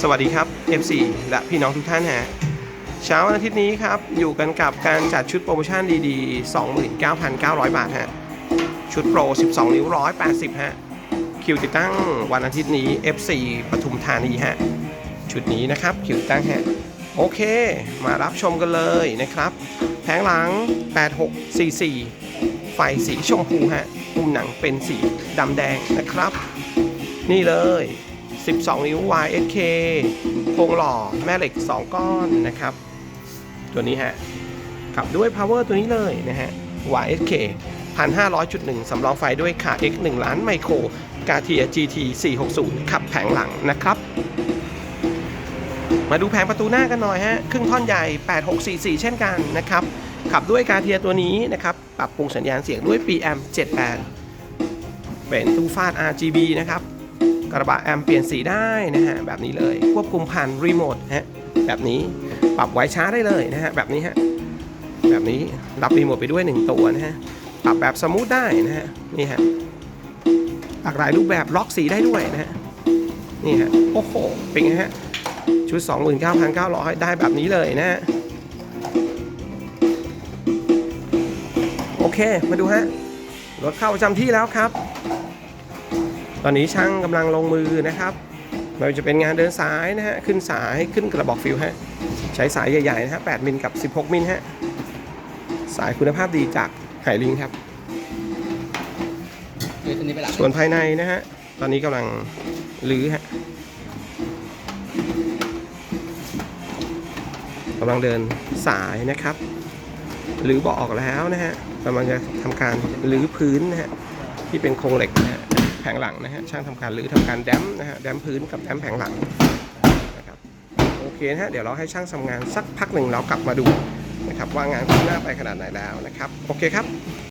สวัสดีครับ F4 และพี่น้องทุกท่านฮะเช้าวันอาทิตย์นี้ครับ อยู่กันกับการจัดชุดโปรโมชั่นดีๆ 29,900 บาทฮะชุดโปร 12 นิ้ว 180 ฮะ คิวติดตั้งวันอาทิตย์นี้ F4 ปทุมธานีฮะ ชุดนี้นะครับ คิวติดตั้งฮะ โอเค มารับชมกันเลยนะครับ แผงหลัง 8644 ไฟสีชมพูฮะมุมหนังเป็นสีดำแดงนะครับ นี่เลย 12 นิ้ว YSK โครงหล่อแม่เหล็ก 2 ก้อนนะครับ ตัวนี้ฮะขับด้วย power ตัวนี้เลยนะฮะ YSK 1,500.1 สำรองไฟด้วยขา X 1 ล้านไมโครกาเทีย GT 460 ขับแผงหลังนะครับ มาดูแผงประตูหน้ากันหน่อยฮะ ครึ่งท่อนใหญ่ 8644 เช่นกันนะครับ ขับด้วยกาเทียตัวนี้นะครับ ปรับปรุงสัญญาณเสียงด้วย PM 78 เป็นตู้ฟาด RGB นะครับ กระบะแอมเปลี่ยนสีได้นะฮะแบบนี้เลยควบคุมผ่านรีโมทฮะแบบนี้ปรับไว้ช้าได้เลยนะฮะแบบนี้ฮะแบบนี้รับรีโมทไปด้วย 1 ตัวนะฮะปรับแบบสมูทได้นะฮะนี่ฮะหลากหลายรูปแบบล็อกสีได้ด้วยนะฮะนี่ฮะโอ้โหเป็นไงฮะชุด 29,900 ได้แบบนี้เลยนะฮะโอเค มาดูฮะ รถเข้าประจำที่แล้วครับ ตอนนี้ช่างกำลังลงมือนะครับไม่ว่าจะเป็นงานเดินสายนะฮะขึ้นสายขึ้นกระบอกฟิวฮะใช้สายใหญ่ๆนะฮะ8มิลกับ 16มิลฮะสายคุณภาพดีจากไหลิงครับเดี๋ยวตัวนี้ไปหลังส่วนภายในนะฮะตอนนี้กำลังรื้อฮะกำลังเดินสายนะครับรื้อเบาะออกแล้วนะฮะกำลังจะทำการรื้อพื้นนะฮะที่เป็นโครงเหล็กนะฮะแผงหลังนะฮะช่างทำการรื้อทำการแดมนะฮะแดมพื้นกับแดมแผงหลังนะครับโอเคนะฮะเดี๋ยวเราให้ช่างทำงานสักพักหนึ่งเรากลับมาดูนะครับว่างานคืบหน้าไปขนาดไหนแล้วนะครับโอเคครับ